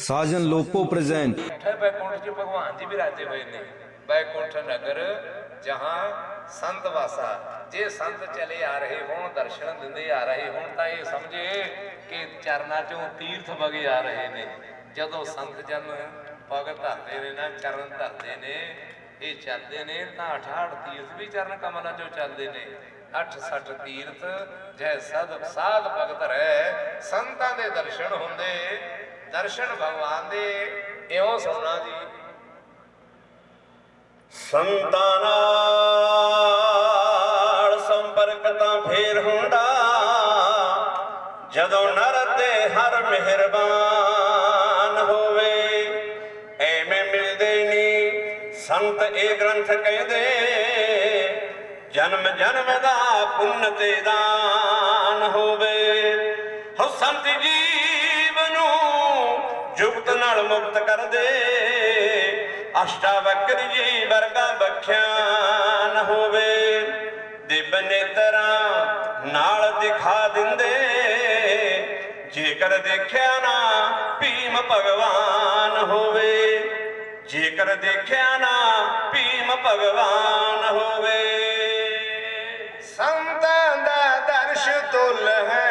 ਸਾਜਨ Lopo present. ਹੈ ਬੈਕੁੰਠ ਚ ਭਗਵਾਨ ਜੀ ਵੀ ਰਾਜੇ ਹੋਏ ਨੇ। ਬੈਕੁੰਠ ਨਗਰ, ਜਹਾਂ ਸੰਤ ਵਾਸਾ। ਜੇ ਸੰਤ ਚਲੇ ਆ ਰਹੇ ਹੋਣ, ਦਰਸ਼ਨ ਦਿੰਦੇ ਆ ਰਹੇ ਹੋਣ, ਤਾਂ ਇਹ ਸਮਝੇ ਕਿ ਚਰਨਾਂ ਚੋਂ ਤੀਰਥ ਵਗੇ ਆ ਰਹੇ ਨੇ। ਜਦੋਂ ਸੰਤ ਜਨ ਪਗ ਧਰਦੇ ਨੇ ਨਾ, ਚਰਨ ਧਰਦੇ ਨੇ, ਇਹ ਚੱਲਦੇ ਨੇ, ਤਾਂ 68 ਤੀਰਥ ਵੀ ਚਰਨ ਕਮਲਾਂ ਚੋਂ ਚੱਲਦੇ ਨੇ। 68 ਤੀਰਥ, ਜੈ ਸਦ ਸਾਧ ਭਗਤ ਰਹਿ, ਸੰਤਾਂ ਦੇ ਦਰਸ਼ਨ ਹੁੰਦੇ ਦਰਸ਼ਨ ਭਗਵਾਨ ਦੇ, ਇਉਂ ਸੁਣਨਾ ਜੀ। ਸੰਤਾਂ ਨਾਲ ਸੰਪਰਕ ਤਾਂ ਫੇਰ ਹੁੰਦਾ, ਜਦੋਂ ਨਰ ਤੇ ਹਰ ਮਿਹਰਬਾਨ ਹੋਵੇ। ਐਵੇਂ ਮਿਲਦੇ ਨਹੀਂ ਸੰਤ ਇਹ ਗ੍ਰੰਥ ਕਹਿੰਦੇ, ਜਨਮ ਜਨਮ ਦਾ ਪੁੰਨ ਤੇ ਦਾਨ ਹੋਵੇ। ਹੋ ਸੰਤ ਜੀ ਨਾਲ ਮੁਕਤ ਕਰ ਦੇ ਅਸ਼ਟਾਵਕਰ ਜੀ ਵਰਗਾ ਬਖਿਆਨ ਹੋਵੇ। ਦਿਵ ਨੇਤਰਾਂ ਨਾਲ ਦਿਖਾ ਦਿੰਦੇ। ਜੇਕਰ ਦੇਖਿਆ ਨਾ ਭੀਮ ਭਗਵਾਨ ਹੋਵੇ। ਜੇਕਰ ਦੇਖਿਆ ਨਾ ਭੀਮ ਭਗਵਾਨ ਹੋਵੇ। ਸੰਤਾਂ ਦਾ ਦਰਸ਼ ਤੁਲ ਹੈ।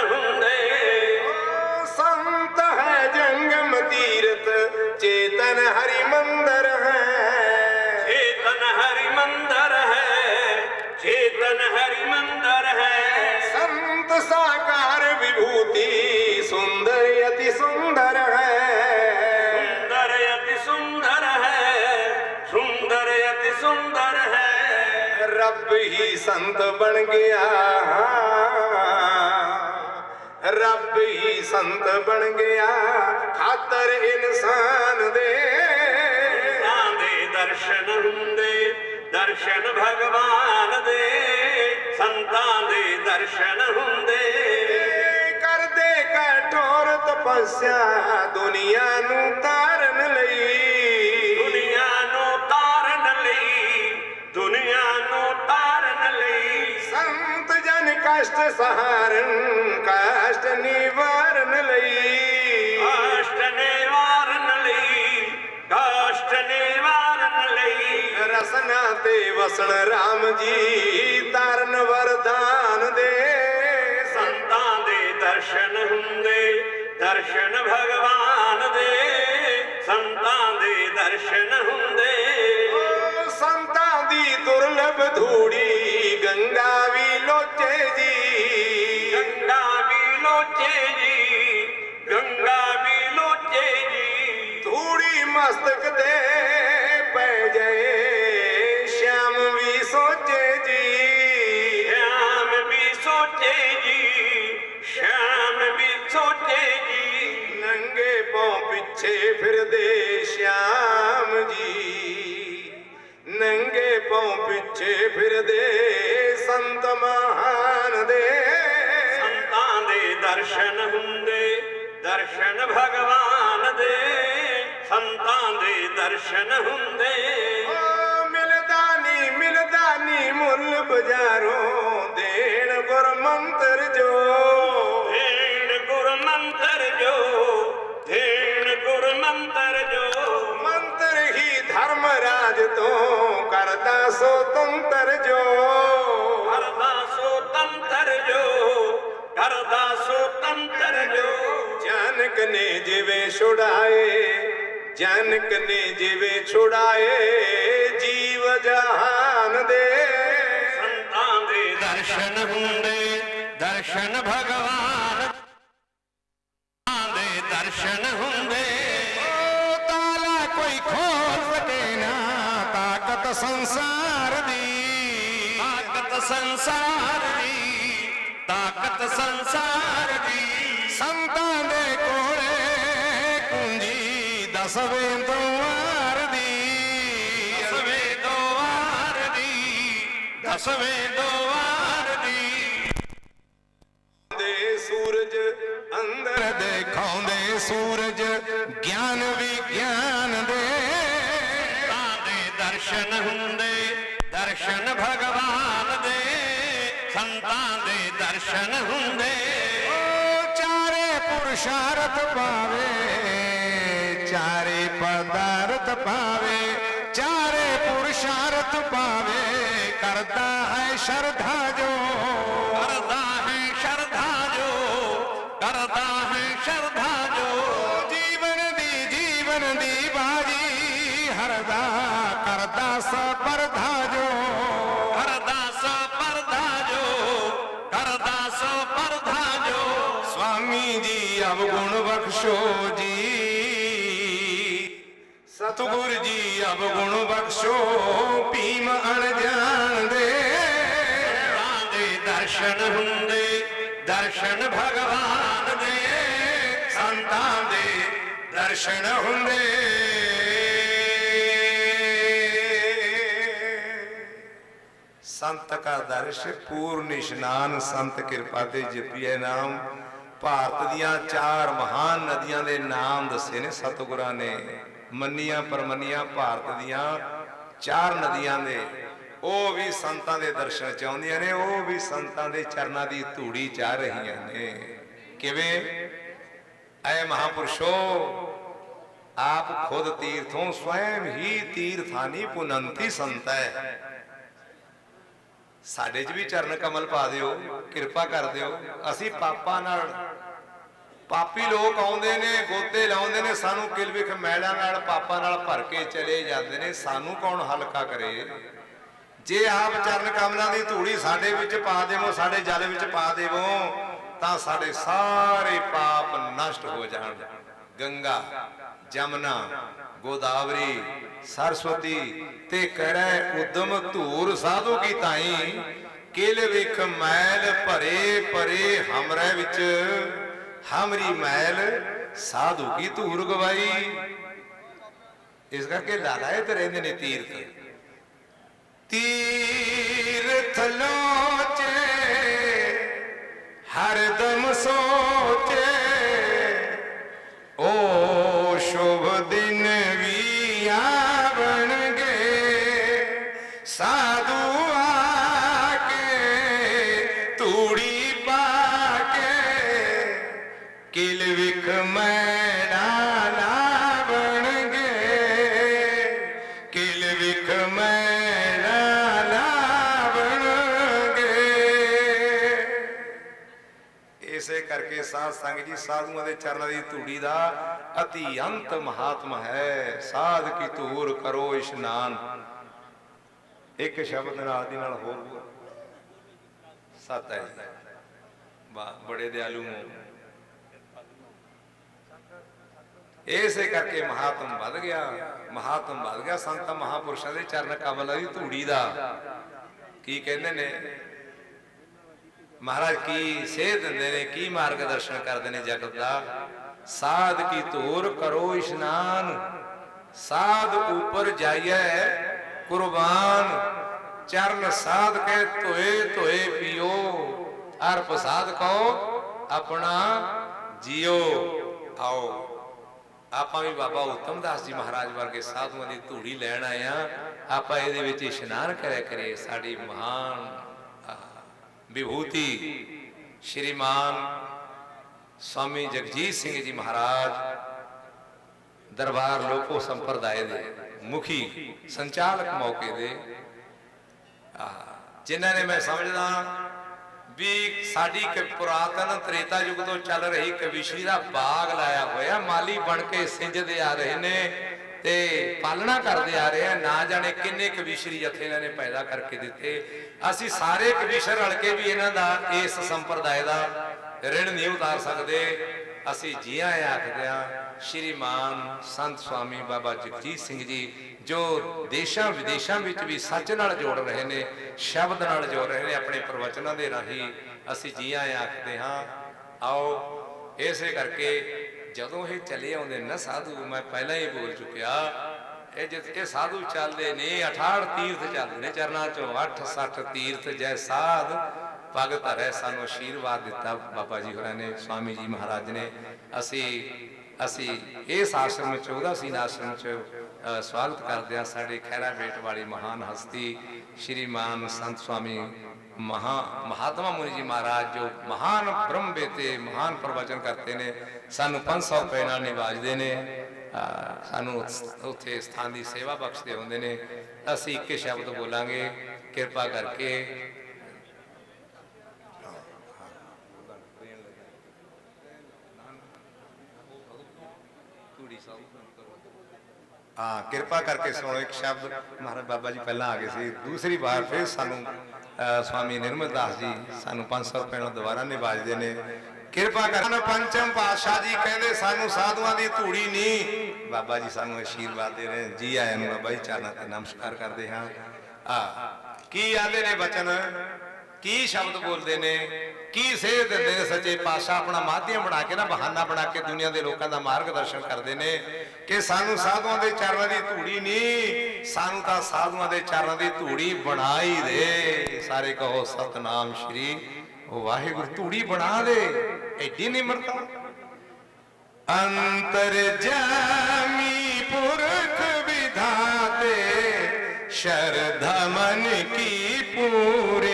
ਦਰਸ਼ਨ ਹੁੰਦੇ ਸੰਤ ਹੈ ਜੰਗਮ ਤੀਰਥ ਚੇਤਨ ਹਰੀ ਮੰਦਰ ਹੈ ਚੇਤਨ ਹਰੀ ਮੰਦਰ ਹੈ ਚੇਤਨ ਹਰੀ ਮੰਦਰ ਹੈ ਸੰਤ ਸਾਕਾਰ ਵਿਭੂਤੀ ਸੁੰਦਰ ਅਤੀ ਸੁੰਦਰ ਹੈ ਸੁੰਦਰ ਅਤੀ ਸੁੰਦਰ ਹੈ ਸੁੰਦਰ ਅਤੀ ਸੁੰਦਰ ਹੈ ਰੱਬ ਹੀ ਸੰਤ ਬਣ ਗਿਆ ਰੱਬ ਹੀ ਸੰਤ ਬਣ ਗਿਆ ਖਾਤਰ ਇਨਸਾਨ ਦੇ। ਸੰਤਾਂ ਦੇ ਦਰਸ਼ਨ ਹੁੰਦੇ ਦਰਸ਼ਨ ਭਗਵਾਨ ਦੇ। ਸੰਤਾਂ ਦੇ ਦਰਸ਼ਨ ਹੁੰਦੇ। ਕਰਦੇ ਕਠੋਰ ਤਪੱਸਿਆ ਦੁਨੀਆ ਨੂੰ ਤਾਰਨ ਸਹਾਰਨ ਕਸ਼ਟ ਨਿਵਾਰਨ ਲਈ। ਕਾਸ਼ਟ ਨਿਵਾਰਨ ਲਈ ਕਾਸ਼ਟ ਨਿਵਾਰਨ ਲਈ। ਰਸਨਾ ਤੇ ਵਸਣ RAM ਜੀ ਤਾਰਨ ਵਰਦਾਨ ਦੇ। ਸੰਤਾਂ ਦੇ ਦਰਸ਼ਨ ਹੁੰਦੇ ਦਰਸ਼ਨ ਭਗਵਾਨ ਦੇ। ਸੰਤਾਂ ਦੇ ਦਰਸ਼ਨ ਹੁੰਦੇ। ਸੰਤਾਂ ਦੀ ਦੁਰਲਭ ਧੂੜੀ ਗੰਗਾ ਮਸਤਕ ਤੇ ਦਰਸ਼ਨ ਹੁੰਦੇ ਦਰਸ਼ਨ ਭਗਵਾਨ ਦੇ। ਸੰਤਾਂ ਦੇ ਦਰਸ਼ਨ ਹੁੰਦੇ। ਓ ਮਿਲਦਾ ਨੀ ਮਿਲਦਾ ਨੀ ਮੁੱਲ ਬਜ਼ਾਰੋਂ। ਦੇਣ ਗੁਰ ਮੰਤਰ ਜੋ। ਦੇਣ ਗੁਰ ਮੰਤਰ ਜੋ ਦੇਣ ਗੁਰ ਮੰਤਰ ਜੋ। ਮੰਤਰ ਹੀ ਧਰਮ ਰਾਜ ਤੋਂ ਕਰਦਾ ਸੁਤੰਤਰ ਜੋ। ਕਰਦਾ ਸੋ ਤੰਤਰ ਜੋ। ਕਰਦਾ ਸੋ ਤੰਤਰ ਜੋ ਜਨਕ ਨੇ ਜਿਵੇਂ ਛੁਡਾਏ ਜਨਕ ਨੇ ਜਿਵੇਂ ਛੁਡਾਏ ਜੀਵ ਜਹਾਨ ਦੇ। ਸੰਤਾਂ ਦੇ ਦਰਸ਼ਨ ਹੁੰਦੇ ਦਰਸ਼ਨ ਭਗਵਾਨ। ਦੇ ਦਰਸ਼ਨ ਹੁੰਦੇ। ਓ ਤਾਂ ਕੋਈ ਖੋਲ ਸਕੇ ਨਾ ਤਾਕਤ ਸੰਸਾਰ ਦੀ। ਤਾਕਤ ਸੰਸਾਰ ਦੀ। ਤਾਕਤ ਸੰਸਾਰ ਦੀ ਸੰਤਾਂ ਦੇ ਕੋਲੇ ਕੁੰਜੀ ਦਸਵੇਂ ਦੁਆਰ ਦੀ, ਦਸਵੇਂ ਦੁਆਰ ਦੀ, ਦਸਵੇਂ ਦੁਆਰ ਦਰਸ਼ਨ ਹੁੰਦੇ। ਓ ਚਾਰੇ ਪੁਰਸ਼ਾਰਥ ਪਾਵੇ, ਚਾਰੇ ਪਦਾਰਥ ਪਾਵੇ, ਚਾਰੇ ਪੁਰਸ਼ਾਰਥ ਪਾਵੇ, ਕਰਦਾ ਹੈ ਸ਼ਰਧਾ ਜੋ ਅਵਗੁਣ ਬਖਸ਼ੋ, ਭੀਮ ਅਣਜਾਣ ਦੇ ਦੇ ਦਰਸ਼ਨ ਹੁੰਦੇ, ਦਰਸ਼ਨ ਭਗਵਾਨ ਦੇ। ਸੰਤਾਂ ਦੇ ਦਰਸ਼ਨ ਹੁੰਦੇ। ਸੰਤ ਕਾ ਦਰਸ਼, ਪੂਰਨ ਇਸ਼ਨਾਨ, ਸੰਤ ਕਿਰਪਾ ਤੇ ਜਪੀਏ ਨਾਮ। ਭਾਰਤ ਦੀਆਂ ਚਾਰ ਮਹਾਨ ਨਦੀਆਂ ਦੇ ਨਾਮ ਦੱਸੇ ਨੇ ਸਤਿਗੁਰਾਂ ਨੇ। ਮੰਨੀਆਂ ਪਰਮੰਨੀਆਂ ਭਾਰਤ ਦੀਆਂ ਚਾਰ ਨਦੀਆਂ ਦੇ ਉਹ ਵੀ ਸੰਤਾਂ ਦੇ ਦਰਸ਼ਨ ਚਾਹੁੰਦੀਆਂ ਨੇ, ਉਹ ਵੀ ਸੰਤਾਂ ਦੇ ਚਰਨਾਂ ਦੀ ਧੂੜੀ ਚਾਹ ਰਹੀਆਂ ਨੇ। ਕਿਵੇਂ? ਐ ਮਹਾਪੁਰਸ਼ੋ, ਆਪ ਖੁਦ ਤੀਰਥੋਂ ਸਵੈਮ ਹੀ ਤੀਰਥਾਨੀ ਪੁਨੰਤੀ ਸੰਤੈ ਸਾਡੇ 'ਚ ਵੀ ਚਰਨ ਕਮਲ ਪਾ ਦਿਓ, ਕਿਰਪਾ ਕਰ ਦਿਓ, ਅਸੀਂ ਪਾਪਾਂ ਨਾਲ ਪਾਪੀ ਲੋਕ ਆਉਂਦੇ ਨੇ, ਗੋਤੇ ਲਾਉਂਦੇ ਨੇ, ਸਾਨੂੰ ਕਿਲਵਿਖ ਮੈਲਾਂ ਨਾਲ, ਪਾਪਾਂ ਨਾਲ ਭਰ ਕੇ ਚਲੇ ਜਾਂਦੇ ਨੇ, ਸਾਨੂੰ ਕੌਣ ਹਲਕਾ ਕਰੇ? ਜੇ ਆਪ ਚਰਨ ਕਮਲਾਂ ਦੀ ਧੂੜੀ ਸਾਡੇ ਵਿੱਚ ਪਾ ਦੇਵੋ, ਸਾਡੇ ਜਲ ਵਿੱਚ ਪਾ ਦੇਵੋ, ਤਾਂ ਸਾਡੇ ਸਾਰੇ ਪਾਪ ਨਸ਼ਟ ਹੋ ਜਾਣ। ਗੰਗਾ, ਜਮਨਾ, ਗੋਦਾਵਰੀ, ਸਰਸਵਤੀ ਤੇ ਕਰੈ ਉਦਮ ਧੂਰ ਸਾਧੂ ਕੀ ਤਾਈ। ਕਿਲ ਵਿਖ ਮੈਲ ਭਰੇ ਭਰੇ ਹਮਰੇ ਵਿੱਚ। ਹਮਰੀ ਮੈਲ ਸਾਧੂ ਕੀ ਧੂਰ ਗਵਾਈ ਇਸ ਕਰਕੇ ਲਾਲਾਏ ਤੇ ਰਹਿੰਦੇ ਨੇ ਤੀਰਥ ਤੀਰਥ ਲੋਚੇ ਹਰਦਮ ਸੋਚੇ ਜੀ, ਸਾਧੂਆਂ ਦੇ ਚਰਨਾਂ ਦੀ ਧੂੜੀ ਦਾ ਅਤੀ ਅੰਤ ਮਹਾਤਮ ਹੈ। ਸਾਧ ਕੀ ਧੂਰ ਕਰੋ ਇਸ਼ਨਾਨ। ਇੱਕ ਸ਼ਬਦ ਨਾਲ ਦੀ ਨਾਲ ਹੋਰ ਸਤ ਹੈ ਵਾਹ ਬੜੇ ਦਿਆਲੂ ਹੋ ਇਸੇ ਕਰਕੇ ਮਹਾਤਮ ਵੱਧ ਗਿਆ। ਮਹਾਤਮ ਵੱਧ ਗਿਆ। ਸੰਤ ਮਹਾਪੁਰਸ਼ਾਂ ਦੇ ਚਰਨ ਕਮਲ ਦੀ ਧੂੜੀ ਦਾ। ਕੀ ਕਹਿੰਦੇ ਨੇ? ਮਹਾਰਾਜ ਕੀ ਸੇਧ ਦਿੰਦੇ ਨੇ, ਕੀ ਮਾਰਗਦਰਸ਼ਨ ਕਰਦੇ ਨੇ ਜਗਤ ਦਾ? ਸਾਧ ਕੀ ਧੂਰ ਕਰੋ ਇਸ਼ਨਾਨ, ਸਾਧ ਉਪਰ ਜਾਈਐ ਕੁਰਬਾਨ, ਚਰਨ ਸਾਧ ਕੇ ਧੋਏ ਧੋਏ ਪੀਓ ਅਰ ਪ੍ਰਸਾਦ ਕਹੋ ਆਪਣਾ ਜੀਓ ਆਓ ਆਪਾਂ ਵੀ ਬਾਬਾ ਉਤਮ ਦਾਸ ਜੀ ਮਹਾਰਾਜ ਵਰਗੇ ਸਾਧੂਆਂ ਦੀ ਧੂੜੀ ਲੈਣ ਆਏ ਆ। ਆਪਾਂ ਇਹਦੇ ਵਿੱਚ ਇਸ਼ਨਾਨ ਕਰਿਆ ਕਰੀਏ, ਸਾਡੀ ਮਹਾਨ ਵਿਭੂਤੀ ਸ਼੍ਰੀਮਾਨ ਸਵਾਮੀ ਜਗਜੀਤ ਸਿੰਘ ਜੀ ਮਹਾਰਾਜ ਦਰਬਾਰ ਲੋਕੋ ਸੰਪਰਦਾਇ ਦੇ ਮੁਖੀ ਸੰਚਾਲਕ ਮੌਕੇ ਦੇ। ਆਹ, ਜਿਨ੍ਹਾਂ ਨੇ ਮੈਂ ਸਮਝਦਾ ਵੀ ਸਾਡੀ ਪੁਰਾਤਨ ਤ੍ਰੇਤਾ ਯੁੱਗ ਤੋਂ ਚੱਲ ਰਹੀ ਕਵਿਸ਼ਰੀ ਦਾ ਬਾਗ ਲਾਇਆ ਹੋਇਆ ਮਾਲੀ ਬਣ ਕੇ ਸਿੰਜਦੇ ਆ ਰਹੇ ਨੇ। ਤੇ ਪਾਲਣਾ ਕਰਦੇ ਆ ਰਹੇ ਆ, ਨਾ ਜਾਣੇ ਕਿੰਨੇ ਕਵਿਸ਼ਰੀ ਜਥੇ ਇਹਨਾਂ ਨੇ ਪੈਦਾ ਕਰਕੇ ਦਿੱਤੇ। ਅਸੀਂ ਸਾਰੇ ਕਵਿਸ਼ਰ ਰਲ ਕੇ ਵੀ ਇਹਨਾਂ ਦਾ ਇਸ ਸੰਪਰਦਾਇ ਦਾ ਰਿਣ ਨਹੀਂ ਉਤਾਰ ਸਕਦੇ। ਅਸੀਂ ਜੀਆਂ ਆਖਦੇ ਆ, ਸ਼੍ਰੀਮਾਨ ਸੰਤ ਸਵਾਮੀ ਬਾਬਾ ਜਗਜੀਤ ਸਿੰਘ ਜੀ, ਜੋ ਦੇਸ਼ਾਂ ਵਿਦੇਸ਼ਾਂ ਵਿੱਚ ਵੀ ਸੱਚ ਨਾਲ ਜੋੜ ਰਹੇ ਨੇ, ਸ਼ਬਦ ਨਾਲ ਜੋੜ ਰਹੇ ਨੇ, ਆਪਣੇ ਪ੍ਰਵਚਨਾਂ ਦੇ ਰਾਹੀਂ ਅਸੀਂ ਜੀਆਂ ਆਇਆਂ ਆਖਦੇ ਹਾਂ, ਆਓ ਇਸੇ ਕਰਕੇ ਜਦੋਂ ਇਹ ਚਲੇ ਆਉਂਦੇ ਨਾ ਸਾਧੂ ਮੈਂ ਪਹਿਲਾਂ ਹੀ ਬੋਲ ਚੁੱਕਿਆ ਇਹ ਜਿਸ ਇਹ ਸਾਧੂ ਚੱਲਦੇ ਨੇ 68 ਤੀਰਥ ਚੱਲਦੇ ਨੇ ਚਰਨਾਂ ਚੋਂ 8 60 ਤੀਰਥ ਜੈ ਸਾਧ ਭਗਤ ਹਰੈ ਸਾਨੂੰ ਆਸ਼ੀਰਵਾਦ ਦਿੱਤਾ ਬਾਬਾ ਜੀ ਹੋਰਾਂ ਨੇ ਸਵਾਮੀ ਜੀ ਮਹਾਰਾਜ ਨੇ। ਅਸੀਂ ਅਸੀਂ ਇਸ ਆਸ਼ਰਮ ਚ ਉਦਾਸੀਨ ਆਸ਼ਰਮ ਚ ਅ, ਸਵਾਗਤ ਕਰਦੇ ਹਾਂ ਸਾਡੇ ਖੈਰਾ ਬੇਟ ਵਾਲੀ ਮਹਾਨ ਹਸਤੀ ਸ਼੍ਰੀਮਾਨ ਸੰਤ ਸਵਾਮੀ ਮਹਾ ਮਹਾਤਮਾ ਮੁਨੀ ਜੀ ਮਹਾਰਾਜ ਜੋ ਮਹਾਨ ਬ੍ਰਹਮ ਬੇਤੇ ਮਹਾਨ ਪ੍ਰਵਚਨ ਕਰਤੇ ਨੇ ਸਾਨੂੰ 500 ਰੁਪਏ ਨਾਲ ਨਿਵਾਜਦੇ ਨੇ ਸਾਨੂੰ ਉੱਥੇ ਸਥਾਨ ਦੀ ਸੇਵਾ ਬਖਸ਼ਦੇ ਹੁੰਦੇ ਨੇ। ਅਸੀਂ ਇੱਕ ਸ਼ਬਦ ਬੋਲਾਂਗੇ ਕਿਰਪਾ ਕਰਕੇ। ਹਾਂ, ਕਿਰਪਾ ਕਰਕੇ ਸੁਣੋ, ਇੱਕ ਸ਼ਬਦ ਮਹਾਰਾਜ ਬਾਬਾ ਜੀ ਪਹਿਲਾਂ ਆ ਗਏ ਸੀ, ਦੂਸਰੀ ਵਾਰ ਫਿਰ ਸਾਨੂੰ ਸਵਾਮੀ ਨਿਰਮਲ ਦਾਸ ਜੀ ਸਾਨੂੰ 500 ਰੁਪਏ ਨਾਲ ਦੁਬਾਰਾ ਨਿਵਾਜਦੇ ਨੇ। ਕਿਰਪਾ ਕਰਨ ਪੰਚਮ ਪਾਤਸ਼ਾਹ ਜੀ ਕਹਿੰਦੇ, ਸਾਨੂੰ ਸਾਧੂਆਂ ਦੀ ਧੂੜੀ ਨਹੀਂ। ਬਾਬਾ ਜੀ ਸਾਨੂੰ ਆਸ਼ੀਰਵਾਦ ਦੇ ਰਹੇ ਜੀ ਆਇਆਂ ਨੂੰ ਬਾਬਾ ਜੀ ਚਰਨਾਂ ਤੇ ਨਮਸਕਾਰ ਕਰਦੇ ਹਾਂ। ਆ, ਕੀ ਆਂਦੇ ਨੇ ਬਚਨ? ਕੀ ਸ਼ਬਦ ਬੋਲਦੇ ਨੇ? ਕੀ ਸੇਧ ਦਿੰਦੇ ਸੱਚੇ ਪਾਤਸ਼ਾਹ? ਆਪਣਾ ਮਾਧਿਅਮ ਬਣਾ ਕੇ ਨਾ, ਬਹਾਨਾ ਬਣਾ ਕੇ ਦੁਨੀਆ ਦੇ ਲੋਕਾਂ ਦਾ ਮਾਰਗਦਰਸ਼ਨ ਕਰਦੇ ਨੇ ਕਿ ਸਾਨੂੰ ਸਾਧੂਆਂ ਦੇ ਚਰਨਾਂ ਦੀ ਧੂੜੀ ਨਹੀਂ, ਸਾਨੂੰ ਤਾਂ ਸਾਧੂਆਂ ਦੇ ਚਰਨਾਂ ਦੀ ਧੂੜੀ ਬਣਾ ਹੀ ਦੇ। ਸਾਰੇ ਕਹੋ, ਸਤਨਾਮ ਸ਼੍ਰੀ ਵਾਹਿਗੁਰੂ, ਧੂੜੀ ਬਣਾ ਦੇ। ਐਡੀ ਨਿਮਰਤਾ। ਅੰਤਰ ਜਾਮੀ ਪੁਰਖ ਵਿਧਾਤੇ, ਸ਼ਰਧਾ ਮਨ ਕੀ ਪੂਰੀ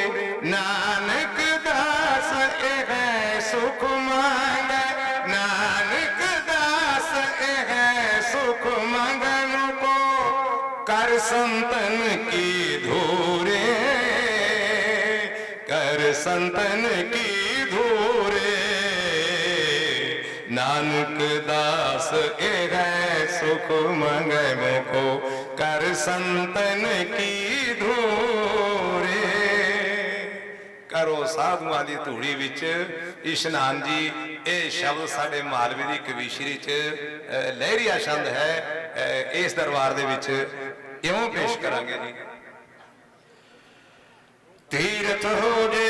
ਕੋ ਕਰ ਸੰਤਨ ਕੀ ਧੂਰੇ ਕਰ ਸੰਤਨ ਕੀ ਧੂਰੇ ਨਾਨਕ ਦਾਸ ਇਹ ਹੈ ਸੁਖ ਮੰਗੈ ਮੋਖੋ ਕਰ ਸੰਤਨ ਕਰੋ ਸਾਧੂਆਂ ਦੀ ਧੂੜੀ ਵਿੱਚ ਇਸ਼ਨਾਨ ਜੀ ਇਹ ਸ਼ਬਦ ਸਾਡੇ ਮਾਲਵੇ ਦੀ ਕਵੀਸ਼ਰੀ ਚ ਲਹਿਰੀਆ ਛੰਦ ਹੈ ਇਸ ਦਰਬਾਰ ਦੇ ਵਿੱਚ ਇਉਂ ਪੇਸ਼ ਕਰਾਂਗੇ ਜੀ? ਤੀਰਥ ਹੋ ਜੇ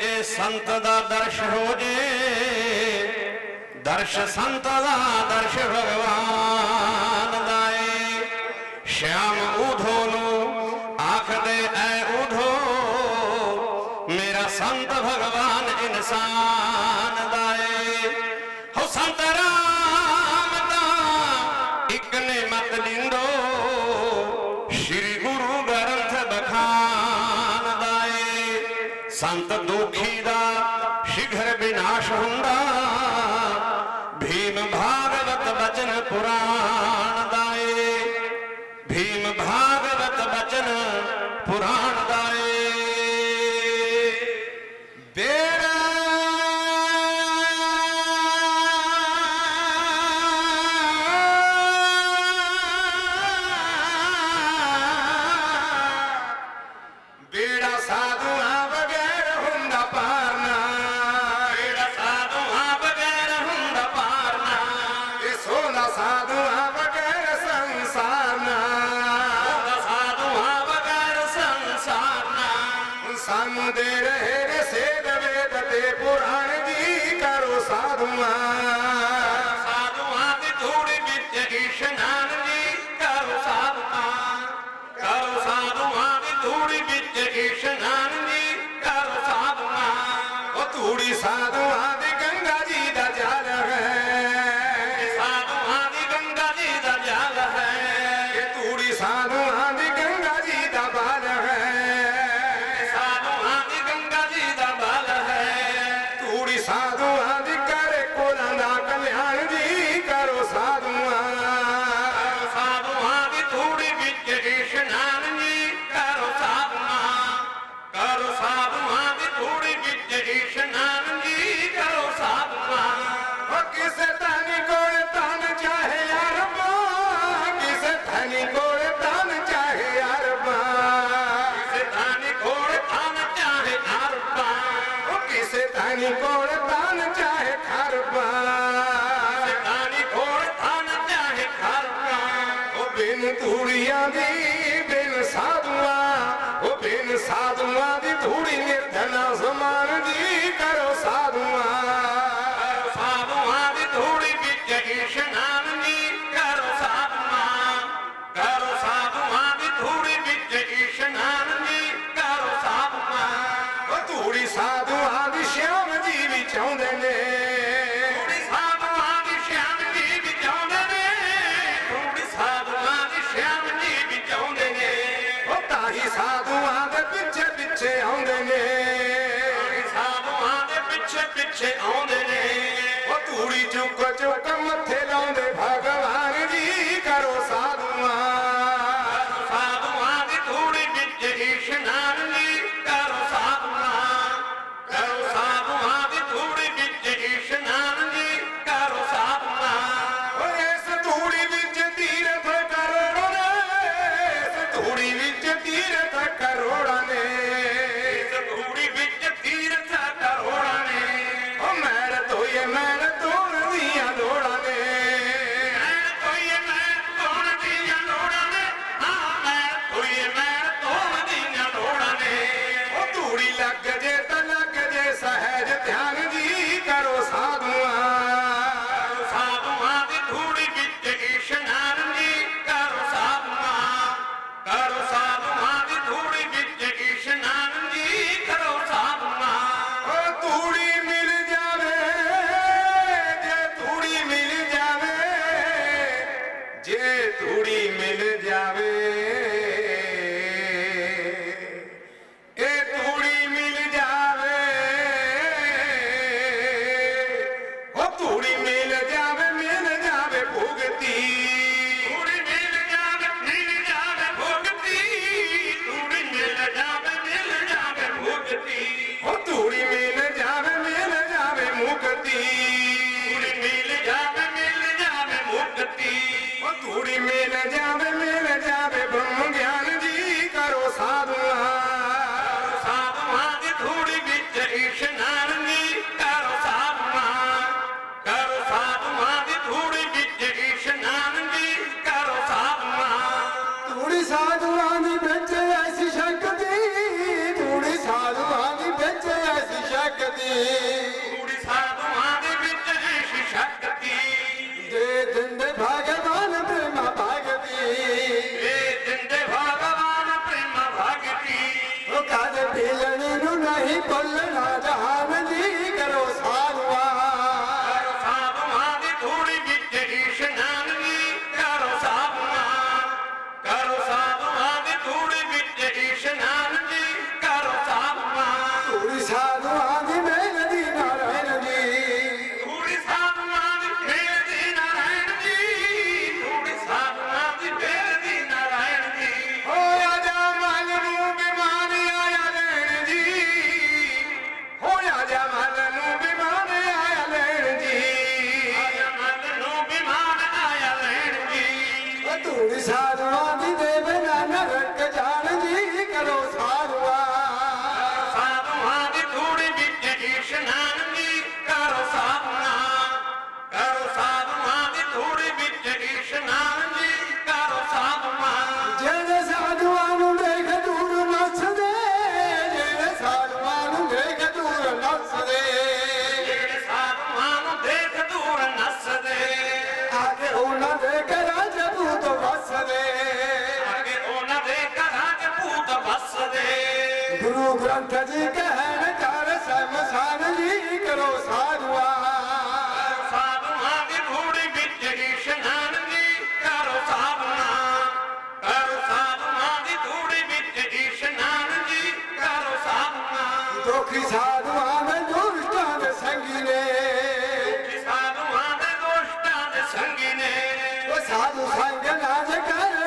ਜੇ ਸੰਤ ਦਾ ਦਰਸ਼ ਹੋ ਜੇ, ਦਰਸ਼ ਸੰਤ ਦਾ ਦਰਸ਼ ਭਗਵਾਨ ਦਾ ਏ ਸ਼ਾਮ ਉਧੋ ਨੂੰ ਆਖਦੇ, ਐ ਉਧੋ ਮੇਰਾ ਸੰਤ ਭਗਵਾਨ ਇਨਸਾਨ ਦਾ ਏ ਹੋ ਸੰਤਰਾ ਨੇ ਲਿੰਦੋ। ਸ੍ਰੀ ਗੁਰੂ ਗ੍ਰੰਥ ਬਖਾਨ ਦਾਏ ਸੰਤ ਦੁਖੀ ਦਾ ਸ਼ਿਖਰ ਵਿਨਾਸ਼ ਹੁੰਦਾ। ਸਾਨੂੰ ਦੇ ਰਹੇ ਨੇ ਸੇਧ ਵੇਦ ਤੇ ਪੁਰਾਣ ਜੀ ਕਰੋ ਸਾਧੂਆਂ। ਸਾਧੂਆਂ ਦੀ ਧੂੜੀ ਵਿੱਚ ਇਸ਼ਨਾਨ ਜੀ ਕਰੋ ਸਾਧੂਆਂ। ਕਰੋ ਸਾਧੂਆਂ ਦੀ ਧੂੜੀ ਵਿੱਚ ਇਸ਼ਨਾਨ ਜੀ ਕਰੋ ਸਾਧੂਆਂ। ਉਹ ਧੂੜੀ ਸਾਧੂਆਂ ਕੋਲ ਤਨ ਚਾਹੇ ਖਰਬਾਂ। ਸਿਧਾਨੀ ਕੋਲ ਤਨ ਚਾਹੇ ਖਰਬਾਂ। ਉਹ ਬਿਨ ਧੂੜੀਆਂ ਦੀ ਬਿਨ ਸਾਧੂਆਂ। ਉਹ ਬਿਨ ਸਾਧੂਆਂ ਦੀ ਧੂੜੀ ਨਿਰਧਨਾ ਜ਼ਮਾਨ ਦੀ ਕਰੋ ਸਾਧੂਆਂ। ਚੁੱਕ ਮੱਥੇ ਲਾਉਂਦੇ ਭਗਵਾਨ ਪੰਥ ਜੀ ਕਹਿਣ ਚਾਰ ਸਹਿਮ ਸਾਨ ਜੀ ਕਰੋ ਸਾਧੂਆ। ਸਾਧੂਆਂ ਦੀ ਭੂੜੀ ਵਿੱਚ ਇਸ਼ਨਾਨ ਜੀ ਕਰੋ ਸਾਧਨਾ ਕਰੋ ਸਾਧੂਆਂ ਦੀ ਧੂੜੀ ਵਿੱਚ ਇਸ਼ਨਾਨ ਜੀ ਕਰੋ ਸਾਧਨਾ ਦੁਖੀ ਸਾਧੂਆਂ ਦੇ ਦੁਸ਼ਟਾਂ ਦੇ ਸੰਗੀ ਨੇ। ਦੁਖੀ ਸਾਧੂਆਂ ਦੇ ਦੁਸ਼ਟਾਂ ਦੇ ਸੰਗੀ ਨੇ। ਉਹ ਸਾਧੂ ਸੰਗ ਨਾ ਕਰ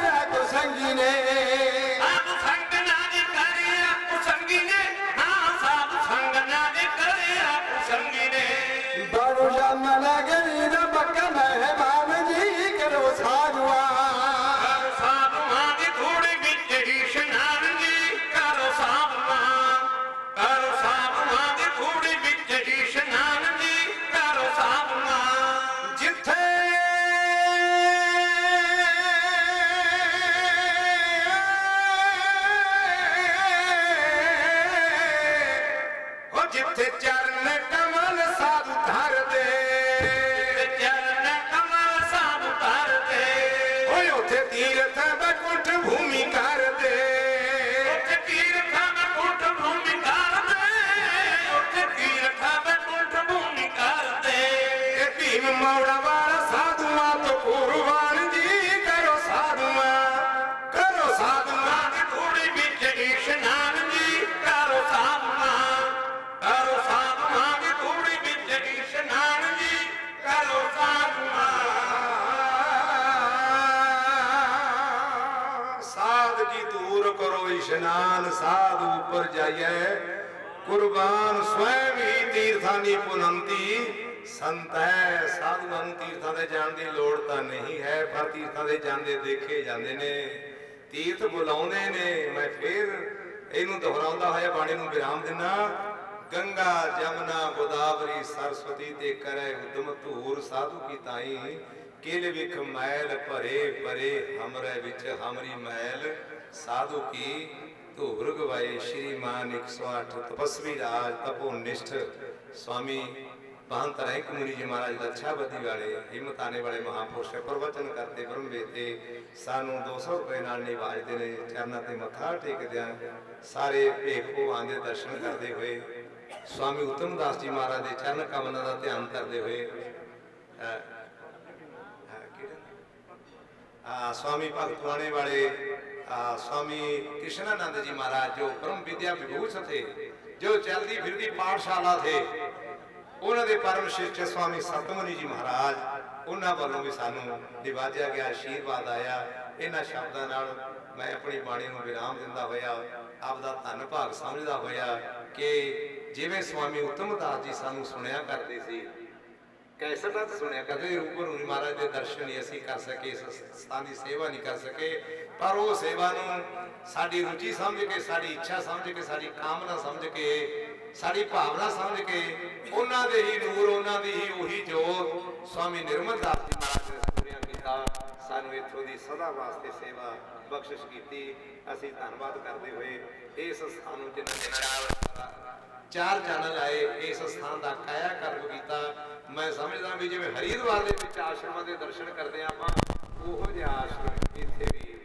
إذا ثبت ਇਸ਼ਨਾਨ ਸਾਧੂ ਉਪਰ ਜਾਈਐ। ਕੁਰਬਾਨ ਸਵੈਮ ਹੀ ਤੀਰਥਾਨੀ ਪੁਨੰਤੀ। ਸੰਤ ਹੈ, ਸਾਧੂਆਂ ਤੀਰਥਾਂ ਦੇ ਜਾਣ ਦੀ ਲੋੜ ਤਾਂ ਨਹੀਂ ਹੈ, ਪਰ ਤੀਰਥਾਂ ਦੇ ਜਾਂਦੇ ਦੇਖੇ ਜਾਂਦੇ ਨੇ। ਤੀਰਥ ਬੁਲਾਉਂਦੇ ਨੇ, ਮੈਂ ਫੇਰ ਇਹਨੂੰ ਦੁਹਰਾਉਂਦਾ ਹੋਇਆ, ਬਾਣੀ ਨੂੰ ਵਿਰਾਮ ਦਿਨਾ ਗੰਗਾ, ਜਮਨਾ, ਗੋਦਾਵਰੀ, ਸਰਸਵਤੀ ਤੇ ਕਰੈ ਉਦਮ ਧੂਰ, ਸਾਧੂ ਕੀ ਤਾਈ? ਕਿਲ ਵਿਖ ਮੈਲ ਭਰੇ ਭਰੇ ਹਮਰੇ ਵਿੱਚ ਹਮਰੀ ਮੈਲ। ਸਾਧੂ ਕੀ ਧੂਰ ਗਵਾਏ ਸ਼੍ਰੀਮਾਨ 108 ਤਪਸਵੀ ਰਾਜ ਤਪੋ ਨਿਸ਼ਠ। ਸਵਾਮੀ ਮਹੰਤ ਰੈਂਕ ਮੁਨੀ ਜੀ ਮਹਾਰਾਜ ਲੱਛਾਵਤੀ ਵਾਲੇ ਹਿੰਮਤ ਆਣੇ ਵਾਲੇ ਮਹਾਪੁਰਸ਼ ਪ੍ਰਵਚਨ ਕਰਦੇ ਬ੍ਰਹਮੇ ਤੇ ਸਾਨੂੰ 200 ਰੁਪਏ ਨਾਲ ਨਿਵਾਜਦੇ ਨੇ, ਚਰਨਾਂ ਤੇ ਮੱਥਾ ਟੇਕਦਿਆਂ ਸਾਰੇ ਭੇਖੋ ਆਂਦੇ ਦਰਸ਼ਨ ਕਰਦੇ ਹੋਏ। ਸਵਾਮੀ ਉਤਮ ਦਾਸ ਜੀ ਮਹਾਰਾਜ ਦੇ ਚਰਨ ਕਮਲਾਂ ਦਾ ਧਿਆਨ ਕਰਦੇ ਹੋਏ ਆ, ਸਵਾਮੀ ਭਗਤ ਪੁਰਾਣੇ ਵਾਲੇ, ਆ, ਸਵਾਮੀ ਕ੍ਰਿਸ਼ਨਾਨੰਦ ਜੀ ਮਹਾਰਾਜ, ਜੋ ਬ੍ਰਹਮ ਵਿਦਿਆ ਵਿਭੂਤ ਥੇ ਜੋ ਚਲਦੀ ਫਿਰਦੀ ਪਾਠਸ਼ਾਲਾ ਥੇ ਉਹਨਾਂ ਦੇ ਪਰਮ ਸ਼ਿਸ਼ਟ ਸਵਾਮੀ ਸਤਮੁਨੀ ਜੀ ਮਹਾਰਾਜ, ਉਹਨਾਂ ਵੱਲੋਂ ਵੀ ਸਾਨੂੰ ਨਿਵਾਜਿਆ ਗਿਆ, ਆਸ਼ੀਰਵਾਦ ਆਇਆ। ਇਹਨਾਂ ਸ਼ਬਦਾਂ ਨਾਲ ਮੈਂ ਆਪਣੀ ਬਾਣੀ ਨੂੰ ਵਿਰਾਮ ਦਿੰਦਾ ਹੋਇਆ ਆਪ ਦਾ ਧੰਨ ਭਾਗ ਸਮਝਦਾ ਹੋਇਆ ਕਿ ਜਿਵੇਂ ਸਵਾਮੀ ਉਤਮ ਦਾਸ ਜੀ ਸਾਨੂੰ ਸੁਣਿਆ ਕਰਦੇ ਸੀ ਕੈਸਟਾਂ ਸੁਣਿਆ ਕਦੇ ਰੂਬਰੂ ਨਹੀਂ ਮਹਾਰਾਜ ਦੇ ਦਰਸ਼ਨ ਨਹੀਂ ਅਸੀਂ ਕਰ ਸਕੇ, ਇਸ ਸਥਾਨ ਦੀ ਸੇਵਾ ਨਹੀਂ ਕਰ ਸਕੇ, ਪਰ ਉਹ ਸੇਵਾ ਨੂੰ ਸਾਡੀ ਰੁਚੀ ਸਮਝ ਕੇ, ਸਾਡੀ ਇੱਛਾ ਸਮਝ ਕੇ, ਸਾਡੀ ਕਾਮਨਾ ਸਮਝ ਕੇ, ਸਾਡੀ ਭਾਵਨਾ ਸਮਝ ਕੇ ਉਹਨਾਂ ਦੇ ਹੀ ਨੂਰ, ਉਹਨਾਂ ਦੀ ਹੀ ਉਹੀ ਜੋਤ ਸਵਾਮੀ ਨਿਰਮਲ ਦਾਸ ਜੀ ਮਹਾਰਾਜ ਨੇ ਪੂਰੀਆਂ ਕੀਤਾ, ਸਾਨੂੰ ਇੱਥੋਂ ਦੀ ਸਦਾ ਵਾਸਤੇ ਸੇਵਾ ਬਖਸ਼ਿਸ਼ ਕੀਤੀ, ਅਸੀਂ ਧੰਨਵਾਦ ਕਰਦੇ ਹੋਏ ਇਸ ਸਥਾਨ ਨੂੰ ਜਿਨ੍ਹਾਂ ਨੇ ਚਾਰ ਚਾਰ ਚੈਨਲ ਆਏ, ਇਸ ਸਥਾਨ ਦਾ ਕਾਇਆ ਕਰਮ ਕੀਤਾ ਮੈਂ ਸਮਝਦਾ ਵੀ ਜਿਵੇਂ ਹਰੀਦਵਾਰ ਦੇ ਵਿੱਚ ਆਸ਼ਰਮਾਂ ਦੇ ਦਰਸ਼ਨ ਕਰਦੇ ਹਾਂ ਆਪਾਂ, ਉਹੋ ਜਿਹਾ ਆਸ਼ਰਮ ਇੱਥੇ ਵੀ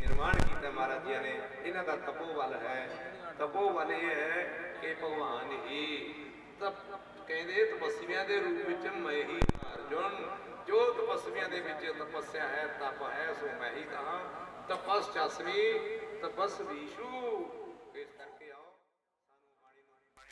ਨਿਰਮਾਣ ਕੀਤਾ ਮਹਾਰਾਜ ਜੀ ਨੇ। ਇਹਨਾਂ ਦਾ ਤਪੋਵਲ ਹੈ। ਤਪੋਵਲ ਇਹ ਹੈ ਕਿ ਭਗਵਾਨ ਹੀ ਤਪ ਕਹਿੰਦੇ ਤਪਸਵੀਆਂ ਦੇ ਰੂਪ ਵਿੱਚ ਮੈਂ ਹੀ ਅਰਜੁਨ। ਜੋ ਤਪਸਵੀਆਂ ਦੇ ਵਿੱਚ ਤਪੱਸਿਆ ਹੈ, ਤਪ ਹੈ, ਸੋ ਮੈਂ ਹੀ ਕਹਾ ਤਪਸ ਚਸਵੀ ਤਪਸਵੀਸ਼ੂ।